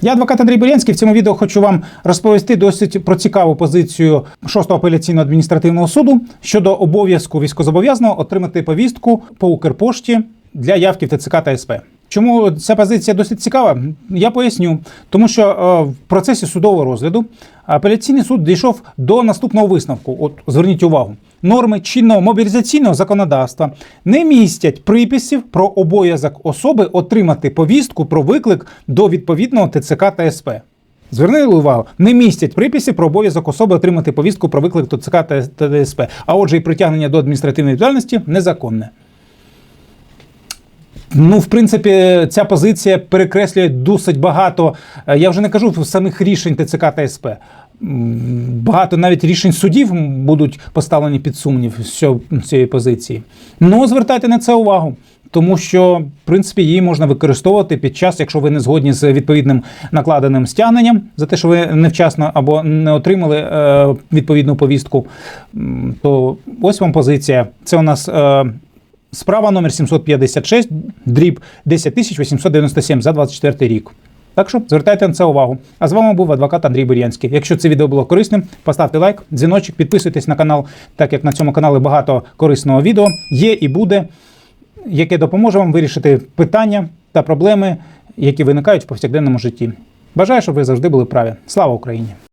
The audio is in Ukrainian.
Я адвокат Андрій Бурянський. В цьому відео хочу вам розповісти досить про цікаву позицію 6-го апеляційного адміністративного суду щодо обов'язку військовозобов'язаного отримати повістку по Укрпошті для явки в ТЦК та СП. Чому ця позиція досить цікава? Я поясню. Тому що е, в процесі судового розгляду апеляційний суд дійшов до наступного висновку. От зверніть увагу. Норми чинного мобілізаційного законодавства не містять приписів про обов'язок особи отримати повістку про виклик до відповідного ТЦК та СП. Звернули увагу, не містять приписів про обов'язок особи отримати повістку про виклик до ТЦК та СП. А отже, і притягнення до адміністративної відповідальності незаконне. Ну, в принципі, ця позиція перекреслює досить багато. е, Я вже не кажу самих рішень ТЦК та СП. Багато навіть рішень судів будуть поставлені під сумнів з цієї позиції. Ну, звертайте на це увагу. Тому що, в принципі, її можна використовувати під час, якщо ви не згодні з відповідним накладеним стягненням за те, що ви невчасно або не отримали е, відповідну повістку, то ось вам позиція. Це у нас е, Справа номер 756, дріб 10897 за 24 рік. Так що звертайте на це увагу. А з вами був адвокат Андрій Бур'янський. Якщо це відео було корисним, поставте лайк, дзвіночок, підписуйтесь на канал, так як на цьому каналі багато корисного відео є і буде, яке допоможе вам вирішити питання та проблеми, які виникають в повсякденному житті. Бажаю, щоб ви завжди були праві. Слава Україні!